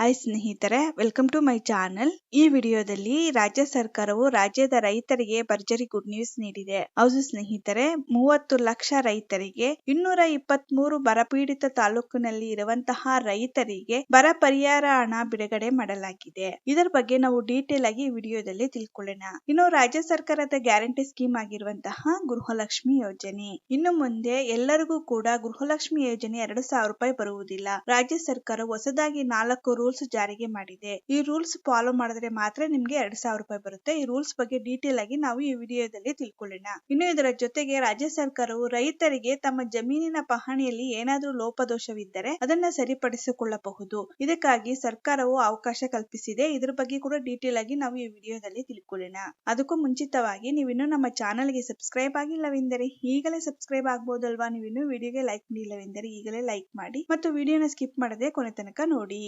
Hi ಸ್ನೇಹಿತರೆ welcome to my channel ಈ ವಿಡಿಯೋದಲ್ಲಿ ರಾಜ್ಯ ಸರ್ಕಾರವು ರಾಜ್ಯದ ರೈತರಿಗೆ ಭರ್ಜರಿ ಗುಡ್ ನ್ಯೂಸ್ ನೀಡಿದೆ. ಹೌದು ಸ್ನೇಹಿತರೆ, ಮೂವತ್ತು ಲಕ್ಷ ರೈತರಿಗೆ, ಇನ್ನೂರ ಇಪ್ಪತ್ತ್ ಮೂರು ಬರಪೀಡಿತ ತಾಲೂಕಿನಲ್ಲಿ ಇರುವಂತಹ ರೈತರಿಗೆ ಬರ ಪರಿಹಾರ ಹಣ ಬಿಡುಗಡೆ ಮಾಡಲಾಗಿದೆ. ಇದರ ಬಗ್ಗೆ ನಾವು ಡೀಟೇಲ್ ಆಗಿ ವಿಡಿಯೋದಲ್ಲಿ ತಿಳ್ಕೊಳ್ಳೋಣ. ಇನ್ನು ರಾಜ್ಯ ಸರ್ಕಾರದ ಗ್ಯಾರಂಟಿ ಸ್ಕೀಮ್ ಆಗಿರುವಂತಹ ಗೃಹಲಕ್ಷ್ಮಿ ಯೋಜನೆ. ಇನ್ನು ಮುಂದೆ ಎಲ್ಲರಿಗೂ ಕೂಡ ಗೃಹಲಕ್ಷ್ಮಿ ಯೋಜನೆ ಎರಡು ಸಾವಿರ ರೂಪಾಯಿ ಬರುವುದಿಲ್ಲ. ರಾಜ್ಯ ಸರ್ಕಾರ ಹೊಸದಾಗಿ ನಾಲ್ಕು ರೂಲ್ಸ್ ಜಾರಿಗೆ ಮಾಡಿದೆ. ಈ ರೂಲ್ಸ್ ಫಾಲೋ ಮಾಡಿದ್ರೆ ಮಾತ್ರ ನಿಮ್ಗೆ ಎರಡ್ ಸಾವಿರ ರೂಪಾಯಿ ಬರುತ್ತೆ. ಈ ರೂಲ್ಸ್ ಬಗ್ಗೆ ಡೀಟೇಲ್ ಆಗಿ ನಾವು ಈ ವಿಡಿಯೋದಲ್ಲಿ ತಿಳ್ಕೊಳ್ಳೋಣ. ಇನ್ನು ಇದರ ಜೊತೆಗೆ ರಾಜ್ಯ ಸರ್ಕಾರವು ರೈತರಿಗೆ ತಮ್ಮ ಜಮೀನಿನ ಪಹಣಿಯಲ್ಲಿ ಏನಾದ್ರೂ ಲೋಪದೋಷವಿದ್ದರೆ ಅದನ್ನ ಸರಿಪಡಿಸಿಕೊಳ್ಳಬಹುದು. ಇದಕ್ಕಾಗಿ ಸರ್ಕಾರವು ಅವಕಾಶ ಕಲ್ಪಿಸಿದೆ. ಇದ್ರ ಬಗ್ಗೆ ಕೂಡ ಡೀಟೇಲ್ ಆಗಿ ನಾವು ಈ ವಿಡಿಯೋದಲ್ಲಿ ತಿಳ್ಕೊಳ್ಳೋಣ. ಅದಕ್ಕೂ ಮುಂಚಿತವಾಗಿ ನೀವಿನ್ನು ನಮ್ಮ ಚಾನಲ್ಗೆ ಸಬ್ಸ್ಕ್ರೈಬ್ ಆಗಿಲ್ಲವೆಂದರೆ ಈಗಲೇ ಸಬ್ಸ್ಕ್ರೈಬ್ ಆಗ್ಬೋದಲ್ವಾ? ನೀವಿನ್ನು ವಿಡಿಯೋಗೆ ಲೈಕ್ ಮಾಡಿಲ್ಲವೆಂದರೆ ಈಗಲೇ ಲೈಕ್ ಮಾಡಿ ಮತ್ತು ವಿಡಿಯೋನ ಸ್ಕಿಪ್ ಮಾಡದೆ ಕೊನೆ ತನಕ ನೋಡಿ.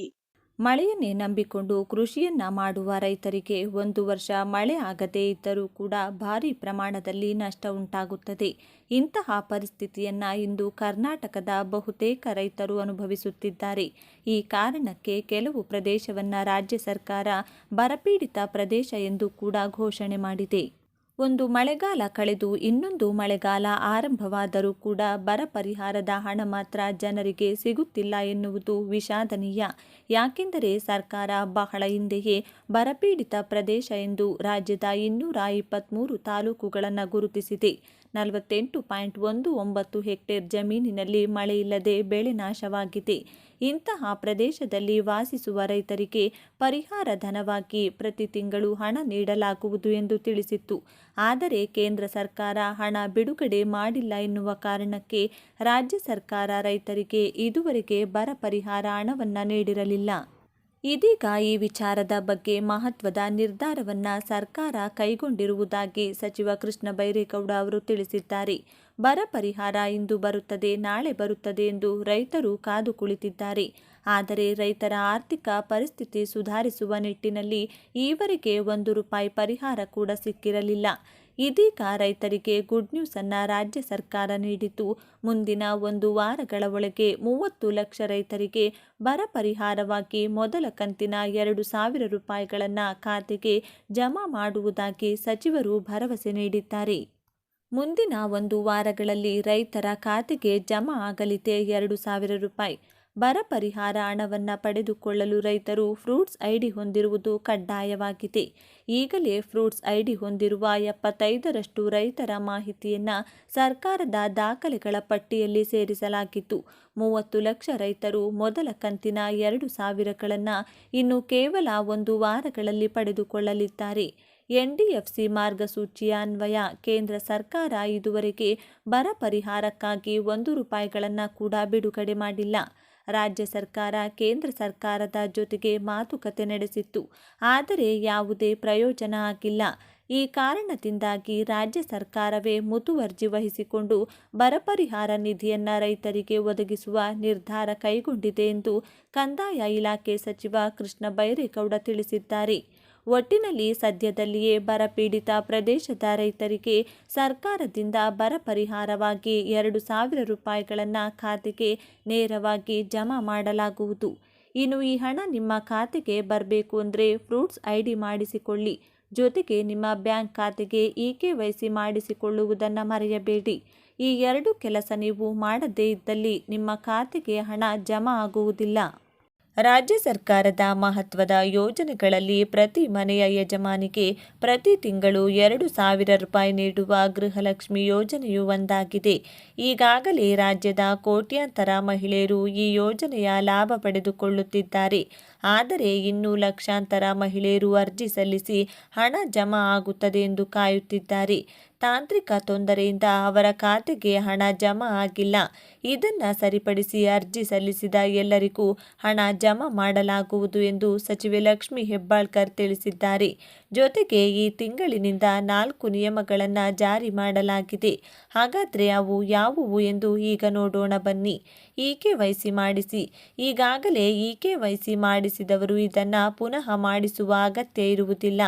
ಮಳೆಯನ್ನೇ ನಂಬಿಕೊಂಡು ಕೃಷಿಯನ್ನ ಮಾಡುವ ರೈತರಿಗೆ ಒಂದು ವರ್ಷ ಮಳೆ ಆಗದೇ ಇದ್ದರೂ ಕೂಡ ಭಾರಿ ಪ್ರಮಾಣದಲ್ಲಿ ನಷ್ಟ ಉಂಟಾಗುತ್ತದೆ. ಇಂತಹ ಪರಿಸ್ಥಿತಿಯನ್ನು ಇಂದು ಕರ್ನಾಟಕದ ಬಹುತೇಕ ರೈತರು ಅನುಭವಿಸುತ್ತಿದ್ದಾರೆ. ಈ ಕಾರಣಕ್ಕೆ ಕೆಲವು ಪ್ರದೇಶವನ್ನ ರಾಜ್ಯ ಸರ್ಕಾರ ಬರಪೀಡಿತ ಪ್ರದೇಶ ಎಂದು ಕೂಡ ಘೋಷಣೆ ಮಾಡಿದೆ. ಒಂದು ಮಳೆಗಾಲ ಕಳೆದು ಇನ್ನೊಂದು ಮಳೆಗಾಲ ಆರಂಭವಾದರೂ ಕೂಡ ಬರ ಪರಿಹಾರದ ಹಣ ಮಾತ್ರ ಜನರಿಗೆ ಸಿಗುತ್ತಿಲ್ಲ ಎನ್ನುವುದು ವಿಷಾದನೀಯ. ಯಾಕೆಂದರೆ ಸರ್ಕಾರ ಬಹಳ ಹಿಂದೆಯೇ ಬರಪೀಡಿತ ಪ್ರದೇಶ ಎಂದು ರಾಜ್ಯದ ಇನ್ನೂರ ಇಪ್ಪತ್ತ್ಮೂರು ತಾಲೂಕುಗಳನ್ನು ಗುರುತಿಸಿದೆ. ನಲವತ್ತೆಂಟು ಪಾಯಿಂಟ್ ಒಂದು ಒಂಬತ್ತು ಹೆಕ್ಟೇರ್ ಜಮೀನಿನಲ್ಲಿ ಮಳೆಯಿಲ್ಲದೆ ಬೆಳೆ ನಾಶವಾಗಿದೆ. ಇಂತಹ ಪ್ರದೇಶದಲ್ಲಿ ವಾಸಿಸುವ ರೈತರಿಗೆ ಪರಿಹಾರ ಧನವಾಗಿ ಪ್ರತಿ ತಿಂಗಳು ಹಣ ನೀಡಲಾಗುವುದು ಎಂದು ತಿಳಿಸಿತ್ತು. ಆದರೆ ಕೇಂದ್ರ ಸರ್ಕಾರ ಹಣ ಬಿಡುಗಡೆ ಮಾಡಿಲ್ಲ ಎನ್ನುವ ಕಾರಣಕ್ಕೆ ರಾಜ್ಯ ಸರ್ಕಾರ ರೈತರಿಗೆ ಇದುವರೆಗೆ ಬರ ಪರಿಹಾರ ಹಣವನ್ನು ನೀಡಿರಲಿಲ್ಲ. ಇದೀಗ ಈ ವಿಚಾರದ ಬಗ್ಗೆ ಮಹತ್ವದ ನಿರ್ಧಾರವನ್ನು ಸರ್ಕಾರ ಕೈಗೊಂಡಿರುವುದಾಗಿ ಸಚಿವ ಕೃಷ್ಣ ಬೈರೇಗೌಡ ಅವರು ತಿಳಿಸಿದ್ದಾರೆ. ಬರ ಪರಿಹಾರ ಇಂದು ಬರುತ್ತದೆ, ನಾಳೆ ಬರುತ್ತದೆ ಎಂದು ರೈತರು ಕಾದು ಕುಳಿತಿದ್ದಾರೆ ಆದರೆ ರೈತರ ಆರ್ಥಿಕ ಪರಿಸ್ಥಿತಿ ಸುಧಾರಿಸುವ ನಿಟ್ಟಿನಲ್ಲಿ ಈವರೆಗೆ ಒಂದು ರೂಪಾಯಿ ಪರಿಹಾರ ಕೂಡ ಸಿಕ್ಕಿರಲಿಲ್ಲ. ಇದೀಗ ರೈತರಿಗೆ ಗುಡ್ ನ್ಯೂಸ್ ಅನ್ನ ರಾಜ್ಯ ಸರ್ಕಾರ ನೀಡಿತು ಮುಂದಿನ ಒಂದು ವಾರಗಳ ಒಳಗೆ ಮೂವತ್ತು ಲಕ್ಷ ರೈತರಿಗೆ ಬರ ಪರಿಹಾರವಾಗಿ ಮೊದಲ ಕಂತಿನ ಎರಡು ಸಾವಿರ ರೂಪಾಯಿಗಳನ್ನು ಖಾತೆಗೆ ಜಮಾ ಮಾಡುವುದಾಗಿ ಸಚಿವರು ಭರವಸೆ ನೀಡಿದ್ದಾರೆ. ಮುಂದಿನ ಒಂದು ವಾರಗಳಲ್ಲಿ ರೈತರ ಖಾತೆಗೆ ಜಮಾ ಆಗಲಿದೆ ಎರಡು ಸಾವಿರ ರೂಪಾಯಿ. ಬರ ಪರಿಹಾರ ಹಣವನ್ನು ಪಡೆದುಕೊಳ್ಳಲು ರೈತರು ಫ್ರೂಟ್ಸ್ ಐಡಿ ಹೊಂದಿರುವುದು ಕಡ್ಡಾಯವಾಗಿದೆ. ಈಗಲೇ ಫ್ರೂಟ್ಸ್ ಐಡಿ ಹೊಂದಿರುವ ಎಪ್ಪತ್ತೈದರಷ್ಟು ರೈತರ ಮಾಹಿತಿಯನ್ನು ಸರ್ಕಾರದ ದಾಖಲೆಗಳ ಪಟ್ಟಿಯಲ್ಲಿ ಸೇರಿಸಲಾಗಿತ್ತು. ಮೂವತ್ತು ಲಕ್ಷ ರೈತರು ಮೊದಲ ಕಂತಿನ ಎರಡು ಸಾವಿರಗಳನ್ನು ಇನ್ನು ಕೇವಲ ಒಂದು ವಾರಗಳಲ್ಲಿ ಪಡೆದುಕೊಳ್ಳಲಿದ್ದಾರೆ. ಎನ್ಡಿಎಫ್ಸಿ ಮಾರ್ಗಸೂಚಿಯ ಅನ್ವಯ, ಕೇಂದ್ರ ಸರ್ಕಾರ ಇದುವರೆಗೆ ಬರ ಪರಿಹಾರಕ್ಕಾಗಿ ಒಂದು ರೂಪಾಯಿಗಳನ್ನು ಕೂಡ ಬಿಡುಗಡೆ ಮಾಡಿಲ್ಲ. ರಾಜ್ಯ ಸರ್ಕಾರ, ಕೇಂದ್ರ ಸರ್ಕಾರದ ಜೊತೆಗೆ ಮಾತುಕತೆ ನಡೆಸಿತ್ತು. ಆದರೆ ಯಾವುದೇ ಪ್ರಯೋಜನ ಆಗಿಲ್ಲ. ಈ ಕಾರಣದಿಂದಾಗಿ ರಾಜ್ಯ ಸರ್ಕಾರವೇ ಮುತುವರ್ಜಿ ವಹಿಸಿಕೊಂಡು ಬರ ಪರಿಹಾರ ನಿಧಿಯನ್ನು ರೈತರಿಗೆ ಒದಗಿಸುವ ನಿರ್ಧಾರ ಕೈಗೊಂಡಿದೆ ಎಂದು ಕಂದಾಯ ಇಲಾಖೆ ಸಚಿವ ಕೃಷ್ಣ ಬೈರೇಗೌಡ ತಿಳಿಸಿದ್ದಾರೆ. ಒಟ್ಟಿನಲ್ಲಿ ಸದ್ಯದಲ್ಲಿಯೇ ಬರಪೀಡಿತ ಪ್ರದೇಶದ ರೈತರಿಗೆ ಸರ್ಕಾರದಿಂದ ಬರ ಪರಿಹಾರವಾಗಿ ಎರಡು ಸಾವಿರ ರೂಪಾಯಿಗಳನ್ನು ಖಾತೆಗೆ ನೇರವಾಗಿ ಜಮಾ ಮಾಡಲಾಗುವುದು. ಇನ್ನು ಈ ಹಣ ನಿಮ್ಮ ಖಾತೆಗೆ ಬರಬೇಕು ಅಂದರೆ ಫ್ರೂಟ್ಸ್ ಐ ಡಿ ಮಾಡಿಸಿಕೊಳ್ಳಿ. ಜೊತೆಗೆ ನಿಮ್ಮ ಬ್ಯಾಂಕ್ ಖಾತೆಗೆ ಇ ಕೆ ವೈ ಸಿ ಮಾಡಿಸಿಕೊಳ್ಳುವುದನ್ನು ಮರೆಯಬೇಡಿ. ಈ ಎರಡು ಕೆಲಸ ನೀವು ಮಾಡದೇ ಇದ್ದಲ್ಲಿ ನಿಮ್ಮ ಖಾತೆಗೆ ಹಣ ಜಮಾ ಆಗುವುದಿಲ್ಲ. ರಾಜ್ಯ ಸರ್ಕಾರದ ಮಹತ್ವದ ಯೋಜನೆಗಳಲ್ಲಿ ಪ್ರತಿ ಮನೆಯ ಯಜಮಾನಿಗೆ ಪ್ರತಿ ತಿಂಗಳು ಎರಡು ಸಾವಿರ ರೂಪಾಯಿ ನೀಡುವ ಗೃಹಲಕ್ಷ್ಮಿ ಯೋಜನೆಯು ಒಂದಾಗಿದೆ. ಈಗಾಗಲೇ ರಾಜ್ಯದ ಕೋಟ್ಯಾಂತರ ಮಹಿಳೆಯರು ಈ ಯೋಜನೆಯ ಲಾಭ ಪಡೆದುಕೊಳ್ಳುತ್ತಿದ್ದಾರೆ. ಆದರೆ ಇನ್ನೂ ಲಕ್ಷಾಂತರ ಮಹಿಳೆಯರು ಅರ್ಜಿ ಸಲ್ಲಿಸಿ ಹಣ ಜಮಾ ಆಗುತ್ತದೆ ಎಂದು ಕಾಯುತ್ತಿದ್ದಾರೆ. ತಾಂತ್ರಿಕ ತೊಂದರೆಯಿಂದ ಅವರ ಖಾತೆಗೆ ಹಣ ಜಮಾ ಆಗಿಲ್ಲ. ಇದನ್ನು ಸರಿಪಡಿಸಿ ಅರ್ಜಿ ಸಲ್ಲಿಸಿದ ಎಲ್ಲರಿಗೂ ಹಣ ಜಮಾ ಮಾಡಲಾಗುವುದು ಎಂದು ಸಚಿವೆ ಲಕ್ಷ್ಮಿ ಹೆಬ್ಬಾಳ್ಕರ್ ತಿಳಿಸಿದ್ದಾರೆ. ಜೊತೆಗೆ ಈ ತಿಂಗಳಿನಿಂದ ನಾಲ್ಕು ನಿಯಮಗಳನ್ನು ಜಾರಿ ಮಾಡಲಾಗಿದೆ. ಹಾಗಾದರೆ ಅವು ಯಾವುವು ಎಂದು ಈಗ ನೋಡೋಣ ಬನ್ನಿ. ಇ ಕೆ ವೈಸಿ ಮಾಡಿಸಿ. ಈಗಾಗಲೇ ಇ ಕೆ ವೈಸಿ ಮಾಡಿಸಿದವರು ಇದನ್ನು ಪುನಃ ಮಾಡಿಸುವ ಅಗತ್ಯ ಇರುವುದಿಲ್ಲ.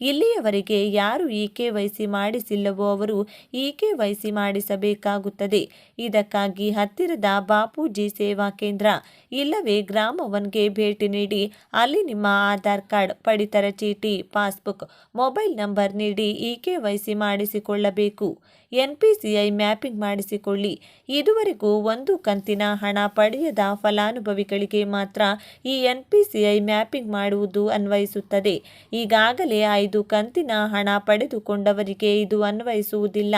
ಇಲ್ಲಿಯವರೆಗೆ ಯಾರು ಇ ಕೆ ವೈಸಿ ಮಾಡಿಸಿಲ್ಲವೋ ಅವರು ಇಕೆವೈಸಿ ಮಾಡಿಸಬೇಕಾಗುತ್ತದೆ. ಇದಕ್ಕಾಗಿ ಹತ್ತಿರದ ಬಾಪೂಜಿ ಸೇವಾ ಕೇಂದ್ರ, ಇಲ್ಲವೇ ಗ್ರಾಮ ಒನ್ಗೆ ಭೇಟಿ ನೀಡಿ ಅಲ್ಲಿ ನಿಮ್ಮ ಆಧಾರ್ ಕಾರ್ಡ್ ಪಡಿತರ ಚೀಟಿ, ಪಾಸ್ಬುಕ್ ಮೊಬೈಲ್ ನಂಬರ್ ನೀಡಿ ಇಕೆವೈಸಿ ಮಾಡಿಸಿಕೊಳ್ಳಬೇಕು. ಎನ್ಪಿಸಿಐ ಮ್ಯಾಪಿಂಗ್ ಮಾಡಿಸಿಕೊಳ್ಳಿ. ಇದುವರೆಗೂ ಒಂದು ಕಂತಿನ ಹಣ ಪಡೆಯದ ಫಲಾನುಭವಿಗಳಿಗೆ ಮಾತ್ರ ಈ ಎನ್ಪಿಸಿಐ ಮ್ಯಾಪಿಂಗ್ ಮಾಡುವುದು ಅನ್ವಯಿಸುತ್ತದೆ. ಈಗಾಗಲೇ ಐದು ಕಂತಿನ ಹಣ ಪಡೆದುಕೊಂಡವರಿಗೆ ಇದು ಅನ್ವಯಿಸುವುದಿಲ್ಲ.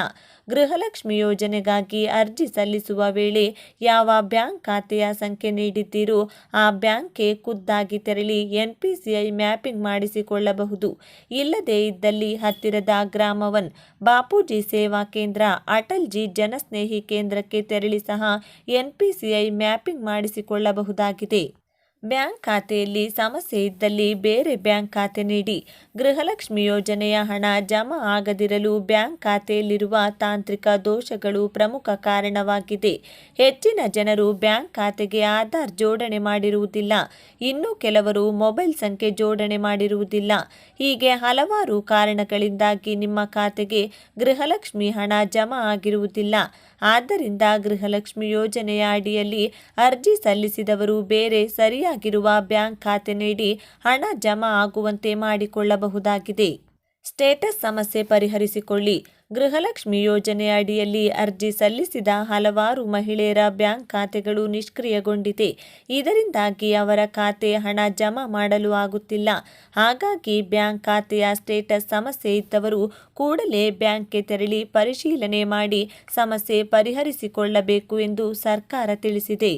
ಗೃಹಲಕ್ಷ್ಮಿ ಯೋಜನೆಗಾಗಿ ಅರ್ಜಿ ಸಲ್ಲಿಸುವ ವೇಳೆ ಯಾವ ಬ್ಯಾಂಕ್ ಖಾತೆಯ ಸಂಖ್ಯೆ ನೀಡಿದ್ದೀರೋ ಆ ಬ್ಯಾಂಕ್ಗೆ ಖುದ್ದಾಗಿ ತೆರಳಿ ಎನ್ಪಿಸಿಐ ಮ್ಯಾಪಿಂಗ್ ಮಾಡಿಸಿಕೊಳ್ಳಬಹುದು. ಇಲ್ಲದೇ ಇದ್ದಲ್ಲಿ ಹತ್ತಿರದ ಗ್ರಾಮವನ್ ಬಾಪೂಜಿ ಸೇವಾ ಅಟಲ್ಜಿ ಜನಸ್ನೇಹಿ ಕೇಂದ್ರಕ್ಕೆ ತೆರಳಿ ಸಹ ಎನ್ಪಿಸಿಐ ಮ್ಯಾಪಿಂಗ್ ಮಾಡಿಸಿಕೊಳ್ಳಬಹುದಾಗಿದೆ. ಬ್ಯಾಂಕ್ ಖಾತೆಯಲ್ಲಿ ಸಮಸ್ಯೆ ಇದ್ದಲ್ಲಿ ಬೇರೆ ಬ್ಯಾಂಕ್ ಖಾತೆ ನೀಡಿ. ಗೃಹಲಕ್ಷ್ಮಿ ಯೋಜನೆಯ ಹಣ ಜಮಾ ಆಗದಿರಲು ಬ್ಯಾಂಕ್ ಖಾತೆಯಲ್ಲಿರುವ ತಾಂತ್ರಿಕ ದೋಷಗಳು ಪ್ರಮುಖ ಕಾರಣವಾಗಿದೆ. ಹೆಚ್ಚಿನ ಜನರು ಬ್ಯಾಂಕ್ ಖಾತೆಗೆ ಆಧಾರ್ ಜೋಡಣೆ ಮಾಡಿರುವುದಿಲ್ಲ. ಇನ್ನು ಕೆಲವರು ಮೊಬೈಲ್ ಸಂಖ್ಯೆ ಜೋಡಣೆ ಮಾಡಿರುವುದಿಲ್ಲ. ಹೀಗೆ ಹಲವಾರು ಕಾರಣಗಳಿಂದಾಗಿ ನಿಮ್ಮ ಖಾತೆಗೆ ಗೃಹಲಕ್ಷ್ಮಿ ಹಣ ಜಮಾ ಆಗಿರುವುದಿಲ್ಲ. ಆದ್ದರಿಂದ ಗೃಹಲಕ್ಷ್ಮಿ ಯೋಜನೆಯ ಅಡಿಯಲ್ಲಿ ಅರ್ಜಿ ಸಲ್ಲಿಸಿದವರು ಬೇರೆ ಸರಿಯಾಗಿರುವ ಬ್ಯಾಂಕ್ ಖಾತೆ ನೀಡಿ ಹಣ ಜಮಾ ಆಗುವಂತೆ ಮಾಡಿಕೊಳ್ಳಬಹುದಾಗಿದೆ. ಸ್ಟೇಟಸ್ ಸಮಸ್ಯೆ ಪರಿಹರಿಸಿಕೊಳ್ಳಿ. ಗೃಹಲಕ್ಷ್ಮಿ ಯೋಜನೆ ಅಡಿಯಲ್ಲಿ ಅರ್ಜಿ ಸಲ್ಲಿಸಿದ ಹಲವಾರು ಮಹಿಳೆಯರ ಬ್ಯಾಂಕ್ ಖಾತೆಗಳು ನಿಷ್ಕ್ರಿಯಗೊಂಡಿದೆ. ಇದರಿಂದಾಗಿ ಅವರ ಖಾತೆ ಹಣ ಜಮಾ ಮಾಡಲು ಆಗುತ್ತಿಲ್ಲ. ಹಾಗಾಗಿ ಬ್ಯಾಂಕ್ ಖಾತೆಯ ಸ್ಟೇಟಸ್ ಸಮಸ್ಯೆ ಇದ್ದವರು ಕೂಡಲೇ ಬ್ಯಾಂಕ್ಗೆ ತೆರಳಿ ಪರಿಶೀಲನೆ ಮಾಡಿ ಸಮಸ್ಯೆ ಪರಿಹರಿಸಿಕೊಳ್ಳಬೇಕು ಎಂದು ಸರ್ಕಾರ ತಿಳಿಸಿದೆ.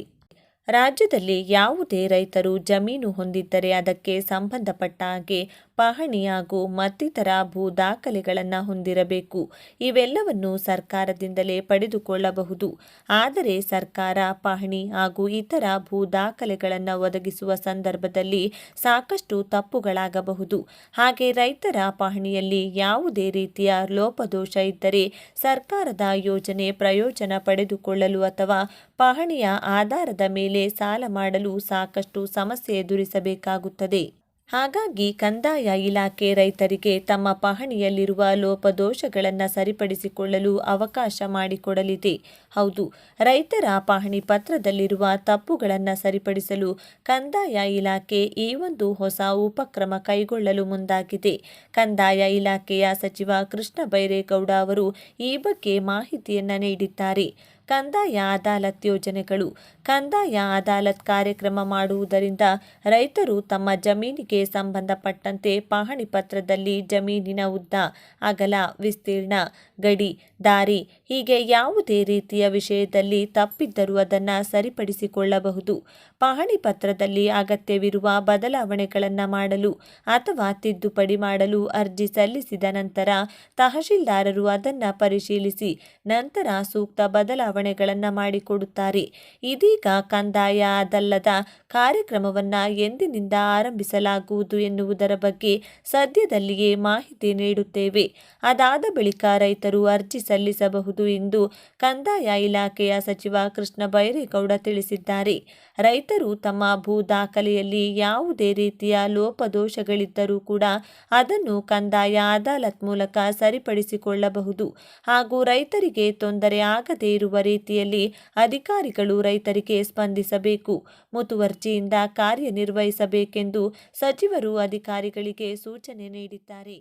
ರಾಜ್ಯದಲ್ಲಿ ಯಾವುದೇ ರೈತರು ಜಮೀನು ಹೊಂದಿದ್ದರೆ ಅದಕ್ಕೆ ಸಂಬಂಧಪಟ್ಟ ಹಾಗೆ ಪಹಣಿ ಹಾಗೂ ಮತ್ತಿತರ ಭೂ ದಾಖಲೆಗಳನ್ನು ಹೊಂದಿರಬೇಕು. ಇವೆಲ್ಲವನ್ನು ಸರ್ಕಾರದಿಂದಲೇ ಪಡೆದುಕೊಳ್ಳಬಹುದು. ಆದರೆ ಸರ್ಕಾರ, ಪಹಣಿ ಹಾಗೂ ಇತರ ಭೂ ದಾಖಲೆಗಳನ್ನು ಒದಗಿಸುವ ಸಂದರ್ಭದಲ್ಲಿ ಸಾಕಷ್ಟು ತಪ್ಪುಗಳಾಗಬಹುದು. ಹಾಗೆ ರೈತರ ಪಹಣಿಯಲ್ಲಿ ಯಾವುದೇ ರೀತಿಯ ಲೋಪದೋಷ ಇದ್ದರೆ ಸರ್ಕಾರದ ಯೋಜನೆ ಪ್ರಯೋಜನ ಪಡೆದುಕೊಳ್ಳಲು ಅಥವಾ ಪಹಣಿಯ ಆಧಾರದ ಮೇಲೆ ಸಾಲ ಮಾಡಲು ಸಾಕಷ್ಟು ಸಮಸ್ಯೆ ಎದುರಿಸಬೇಕಾಗುತ್ತದೆ. ಹಾಗಾಗಿ ಕಂದಾಯ ಇಲಾಖೆ ರೈತರಿಗೆ ತಮ್ಮ ಪಹಣಿಯಲ್ಲಿರುವ ಲೋಪದೋಷಗಳನ್ನು ಸರಿಪಡಿಸಿಕೊಳ್ಳಲು ಅವಕಾಶ ಮಾಡಿಕೊಡಲಿದೆ. ಹೌದು, ರೈತರ ಪಹಣಿ ಪತ್ರದಲ್ಲಿರುವ ತಪ್ಪುಗಳನ್ನು ಸರಿಪಡಿಸಲು ಕಂದಾಯ ಇಲಾಖೆ ಈ ಒಂದು ಹೊಸ ಉಪಕ್ರಮ ಕೈಗೊಳ್ಳಲು ಮುಂದಾಗಿದೆ. ಕಂದಾಯ ಇಲಾಖೆಯ ಸಚಿವ ಕೃಷ್ಣ ಬೈರೇಗೌಡ ಅವರು ಈ ಬಗ್ಗೆ ಮಾಹಿತಿಯನ್ನು ನೀಡಿದ್ದಾರೆ. ಕಂದಾಯ ಅದಾಲತ್ ಯೋಜನೆಗಳು. ಕಂದಾಯ ಅದಾಲತ್ ಕಾರ್ಯಕ್ರಮ ಮಾಡುವುದರಿಂದ ರೈತರು ತಮ್ಮ ಜಮೀನಿಗೆ ಸಂಬಂಧಪಟ್ಟಂತೆ ಪಹಣಿ ಪತ್ರದಲ್ಲಿ ಜಮೀನಿನ ಉದ್ದ, ಅಗಲ, ವಿಸ್ತೀರ್ಣ, ಗಡಿ, ದಾರಿ ಹೀಗೆ ಯಾವುದೇ ರೀತಿಯ ವಿಷಯದಲ್ಲಿ ತಪ್ಪಿದ್ದರೂ ಅದನ್ನು ಸರಿಪಡಿಸಿಕೊಳ್ಳಬಹುದು. ಪಹಣಿ ಪತ್ರದಲ್ಲಿ ಅಗತ್ಯವಿರುವ ಬದಲಾವಣೆಗಳನ್ನು ಮಾಡಲು ಅಥವಾ ತಿದ್ದುಪಡಿ ಮಾಡಲು ಅರ್ಜಿ ಸಲ್ಲಿಸಿದ ನಂತರ ತಹಶೀಲ್ದಾರರು ಅದನ್ನು ಪರಿಶೀಲಿಸಿ ನಂತರ ಸೂಕ್ತ ಬದಲಾವಣೆಗಳನ್ನು ಮಾಡಿಕೊಡುತ್ತಾರೆ. ಇದೀಗ ಕಂದಾಯ ಅದಲ್ಲದ ಕಾರ್ಯಕ್ರಮವನ್ನು ಎಂದಿನಿಂದ ಆರಂಭಿಸಲಾಗುವುದು ಎನ್ನುವುದರ ಬಗ್ಗೆ ಸದ್ಯದಲ್ಲಿಯೇ ಮಾಹಿತಿ ನೀಡುತ್ತೇವೆ. ಅದಾದ ಬಳಿಕ ರೈತರು ಅರ್ಜಿ ಸಲ್ಲಿಸಬಹುದು ಎಂದು ಕಂದಾಯ ಇಲಾಖೆಯ ಸಚಿವ ಕೃಷ್ಣ ಬೈರೇಗೌಡ ತಿಳಿಸಿದ್ದಾರೆ. ರೈತರು ತಮ್ಮ ಭೂ ದಾಖಲೆಯಲ್ಲಿ ಯಾವುದೇ ರೀತಿಯ ಲೋಪದೋಷಗಳಿದ್ದರೂ ಕೂಡ ಅದನ್ನು ಕಂದಾಯ ಅದಾಲತ್ ಮೂಲಕ ಸರಿಪಡಿಸಿಕೊಳ್ಳಬಹುದು. ಹಾಗೂ ರೈತರಿಗೆ ತೊಂದರೆ ಆಗದೇ ಇರುವ ರೀತಿಯಲ್ಲಿ ಅಧಿಕಾರಿಗಳು ರೈತರಿಗೆ ಸ್ಪಂದಿಸಬೇಕು ಮುತುವರ್ಜಿಯಿಂದ ಕಾರ್ಯನಿರ್ವಹಿಸಬೇಕೆಂದು ಸಚಿವರು ಅಧಿಕಾರಿಗಳಿಗೆ ಸೂಚನೆ ನೀಡಿದ್ದಾರೆ.